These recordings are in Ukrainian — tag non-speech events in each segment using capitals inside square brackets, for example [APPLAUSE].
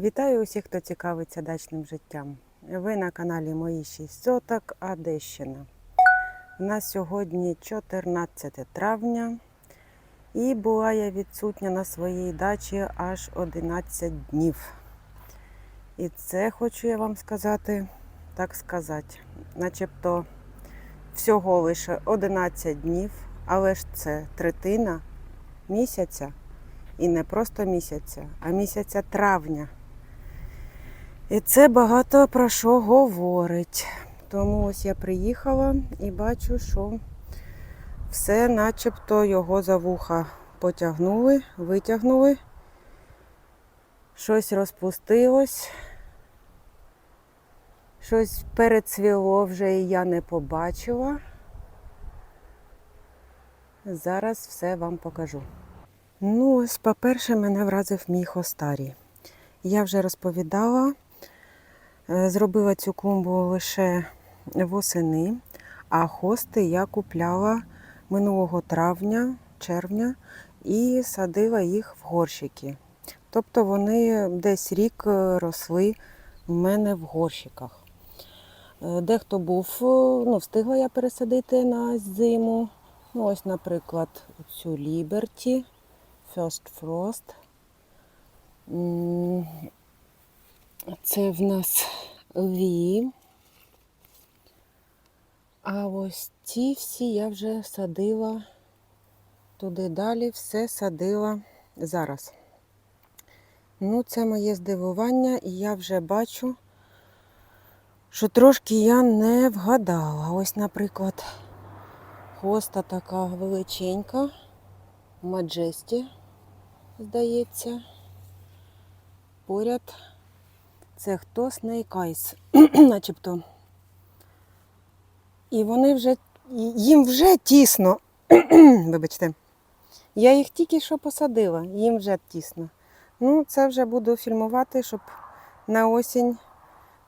Вітаю усіх, хто цікавиться дачним життям. Ви на каналі Мої 6 соток Одещина. У нас сьогодні 14 травня і була я відсутня на своїй дачі аж 11 днів. І це хочу я вам сказати, так сказати, начебто всього лише 11 днів, але ж це третина місяця. І не просто місяця, а місяця травня. І це багато про що говорить. Тому ось я приїхала і бачу, що все начебто його за вуха потягнули, витягнули. Щось розпустилось. Щось перецвіло вже і я не побачила. Зараз все вам покажу. Ну, ось, по-перше, мене вразив мій хостарій. Я вже розповідала, зробила цю клумбу лише восени, а хости я купляла минулого травня, червня і садила їх в горщики. Тобто вони десь рік е, росли у мене в горщиках. Е, Дехто був, е, ну, встигла я пересадити на зиму. Ну, ось, наприклад, цю Liberty. First Frost. Це в нас Ві. А ось ці всі я вже садила туди далі, все садила зараз. Ну, це моє здивування, і я вже бачу, що трошки я не вгадала. Ось, наприклад, хоста така величенька. Маджесті, здається. Поряд це хто Eyes, [CLEARS THROAT] начебто. І вони вже, їм вже тісно. [CLEARS THROAT] Вибачте. Я їх тільки що посадила, їм вже тісно. Ну, це вже буду фільмувати, щоб на осінь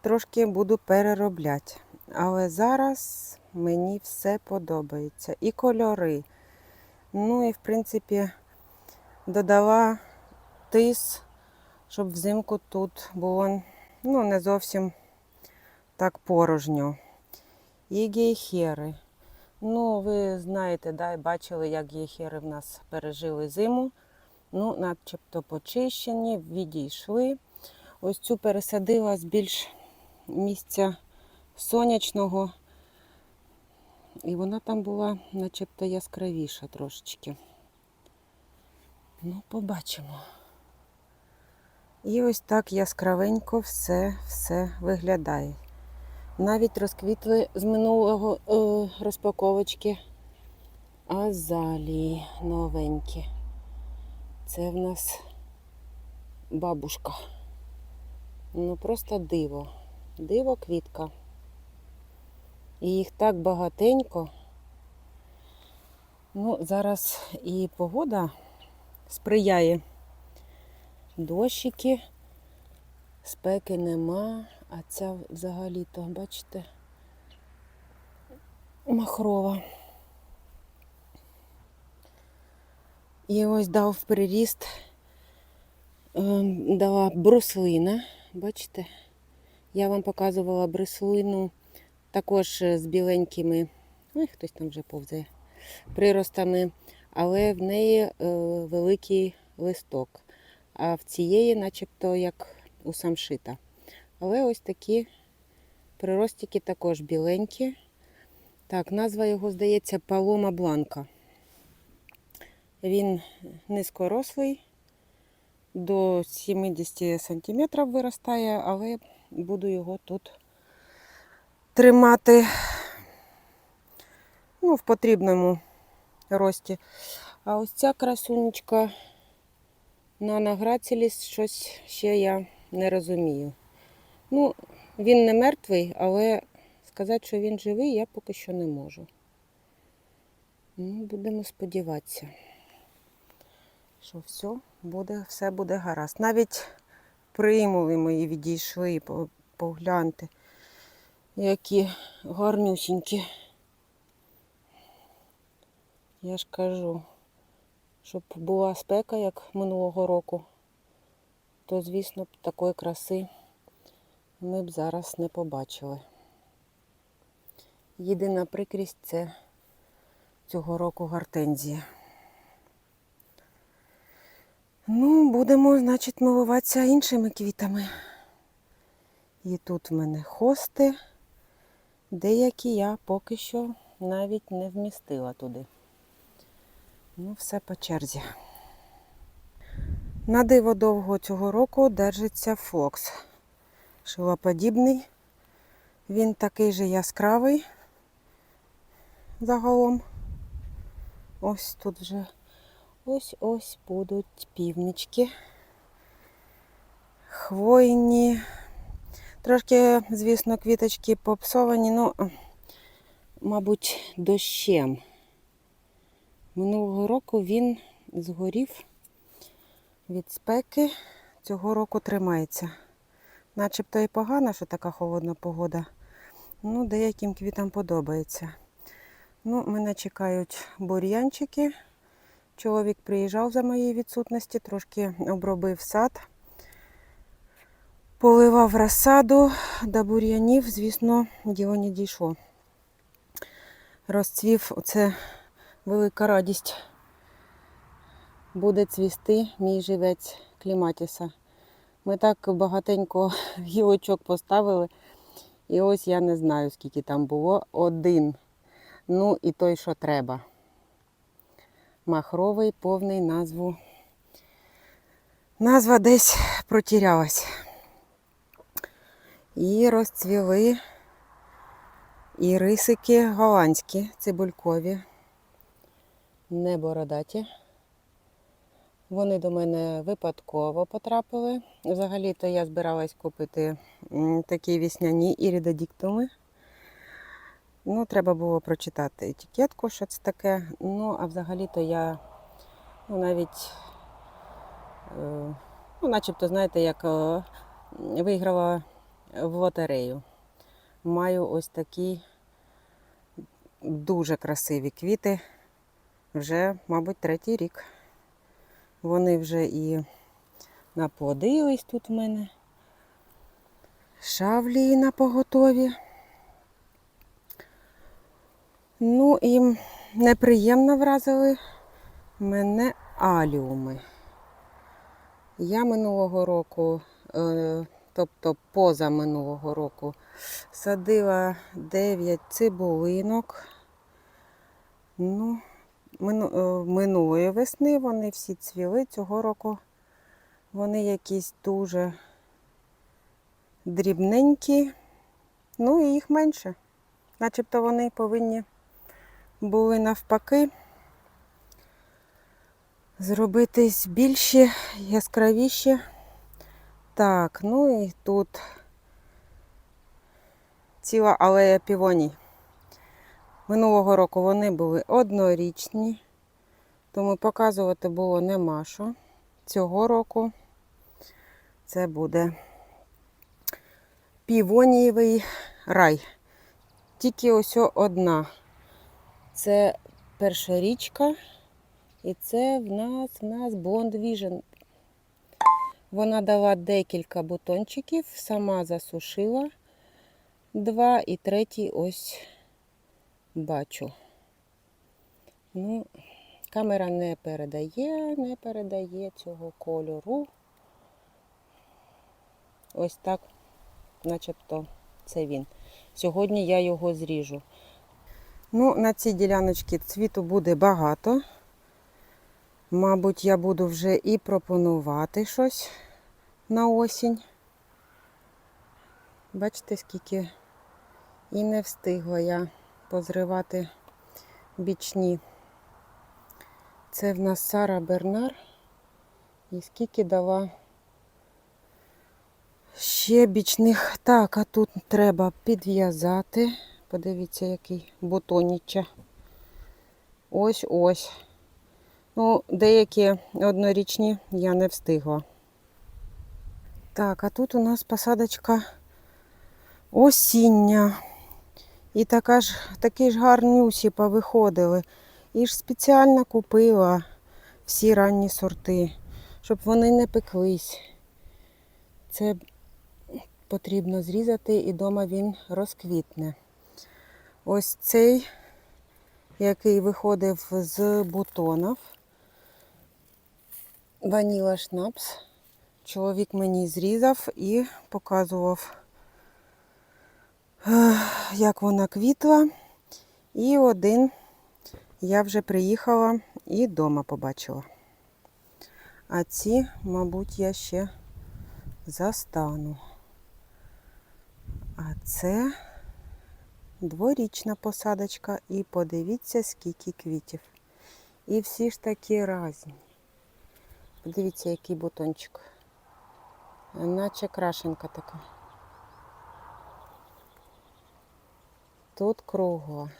трошки буду переробляти. Але зараз мені все подобається. І кольори. Ну і в принципі додала тис, щоб взимку тут було ну, не зовсім так порожньо. І гейхери. Ну, ви знаєте, да, бачили, як гейхери в нас пережили зиму. Ну, начебто почищені, відійшли. Ось цю пересадила з більш місця сонячного. І вона там була начебто яскравіша трошечки. Ну, побачимо. І ось так яскравенько все, все виглядає. Навіть розквітли з минулого е, розпаковочки азалії новенькі. Це в нас бабушка. Ну просто диво. Диво квітка. І їх так багатенько. Ну, зараз і погода сприяє. Дощики, спеки нема, а ця взагалі-то, бачите, махрова. І ось дав приріст, ем, дала бруслина, бачите, я вам показувала бруслину також з біленькими, ой, хтось там вже повзає, приростами, але в неї е, великий листок. А в цієї, начебто, як у самшита. Але ось такі приростики також біленькі. Так, назва його, здається, Палома Бланка. Він низькорослий, до 70 см виростає, але буду його тут тримати ну, в потрібному рості. А ось ця красунечка на награцілість щось ще я не розумію. Ну, він не мертвий, але сказати, що він живий, я поки що не можу. Ну, будемо сподіватися, що все буде, все буде гаразд. Навіть примули мої відійшли, по- погляньте, які гарнюсінькі. Я ж кажу, щоб була спека, як минулого року, то, звісно, б такої краси ми б зараз не побачили. Єдина прикрість це цього року гортензія. Ну, будемо, значить, милуватися іншими квітами. І тут в мене хости. Деякі я поки що навіть не вмістила туди. Ну, все по черзі. На диво довго цього року держиться флокс. Шилоподібний. Він такий же яскравий загалом. Ось тут вже ось-ось будуть півнички. Хвойні. Трошки, звісно, квіточки попсовані, ну, мабуть, дощем. Минулого року він згорів від спеки. Цього року тримається. Начебто і погано, що така холодна погода. Ну, деяким квітам подобається. Ну, мене чекають бур'янчики. Чоловік приїжджав за моєї відсутності, трошки обробив сад, поливав розсаду, до бур'янів, звісно, діло не дійшло. Розцвів оце велика радість. Буде цвісти мій живець кліматіса. Ми так багатенько [LAUGHS] гілочок поставили. І ось я не знаю, скільки там було. Один. Ну і той, що треба. Махровий, повний назву. Назва десь протірялась. І розцвіли і рисики голландські, цибулькові, не бородаті. Вони до мене випадково потрапили. Взагалі-то я збиралась купити такі вісняні іридодіктуми. Ну, треба було прочитати етикетку, що це таке. Ну, а взагалі-то я ну, навіть, е, ну, начебто, знаєте, як е, виграла в лотерею. Маю ось такі дуже красиві квіти. Вже, мабуть, третій рік. Вони вже і наплодились тут в мене. Шавлії на поготові. Ну і неприємно вразили мене аліуми. Я минулого року, е, тобто поза минулого року, садила 9 цибулинок. Ну, минулої весни вони всі цвіли. Цього року вони якісь дуже дрібненькі, ну і їх менше. Начебто вони повинні були навпаки зробитись більші, яскравіші. Так, ну і тут ціла алея півоній. Минулого року вони були однорічні, тому показувати було нема що. Цього року це буде півонієвий рай. Тільки ось одна. Це перша річка, і це в нас в нас Blond Vision. Вона дала декілька бутончиків, сама засушила два і третій ось бачу. Ну, камера не передає, не передає цього кольору. Ось так, начебто, це він. Сьогодні я його зріжу. Ну, на цій діляночці цвіту буде багато. Мабуть, я буду вже і пропонувати щось на осінь. Бачите, скільки і не встигла я позривати бічні. Це в нас Сара Бернар. І скільки дала ще бічних. Так, а тут треба підв'язати. Подивіться, який бутоніччя. Ось ось. Ну, деякі однорічні я не встигла. Так, а тут у нас посадочка осіння. І така ж, такі ж гарнюсі повиходили. І ж спеціально купила всі ранні сорти, щоб вони не пеклись. це потрібно зрізати і вдома він розквітне. Ось цей, який виходив з бутонів, ваніла шнапс. Чоловік мені зрізав і показував, як вона квітла. І один я вже приїхала і вдома побачила. А ці, мабуть, я ще застану. А це дворічна посадочка. І подивіться, скільки квітів. І всі ж такі разні. Подивіться, який бутончик. Наче крашенка така. Тут кругла.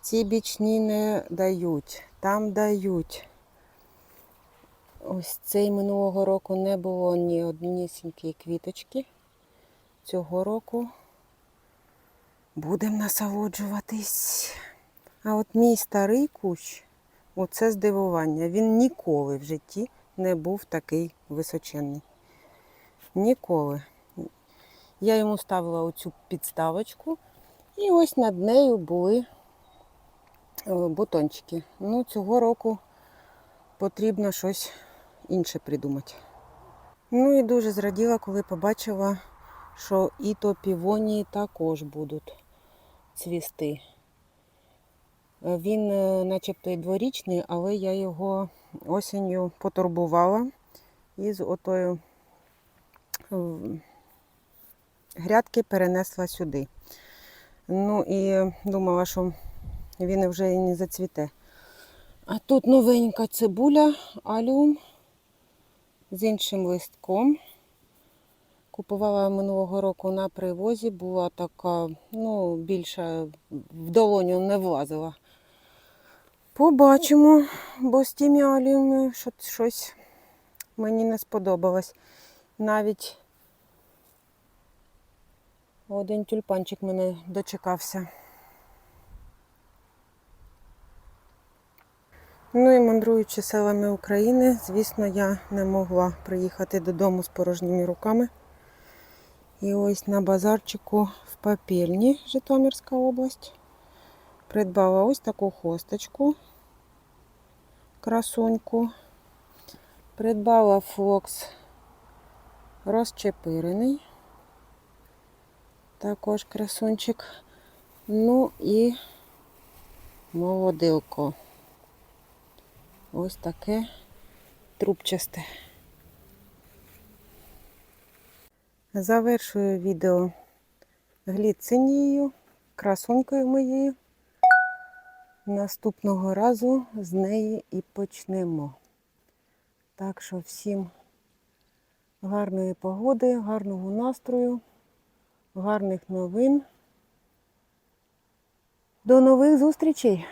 Ці бічні не дають, там дають. Ось цей минулого року не було ні однісінької квіточки. Цього року будемо насолоджуватись. А от мій старий кущ, оце здивування. Він ніколи в житті не був такий височенний. Ніколи. Я йому ставила оцю підставочку, і ось над нею були е, бутончики. Ну, цього року потрібно щось інше придумати. Ну і дуже зраділа, коли побачила, що і то півонії також будуть цвісти. Е, Він е, начебто і дворічний, але я його осінню потурбувала із отою грядки перенесла сюди. Ну і думала, що він вже і не зацвіте. А тут новенька цибуля, аліум з іншим листком. Купувала минулого року на привозі, була така, ну, більше в долоню не влазила. Побачимо, бо з тими аліями щось мені не сподобалось. Навіть один тюльпанчик мене дочекався. Ну і мандруючи селами України, звісно, я не могла приїхати додому з порожніми руками. І ось на базарчику в Попільні, Житомирська область, придбала ось таку хосточку, красуньку. Придбала флокс розчепирений. Також красунчик. Ну і молодилко. Ось таке трубчасте. Завершую відео гліцинією, красунькою моєю. Наступного разу з неї і почнемо. Так що всім гарної погоди, гарного настрою, гарних новин. До нових зустрічей!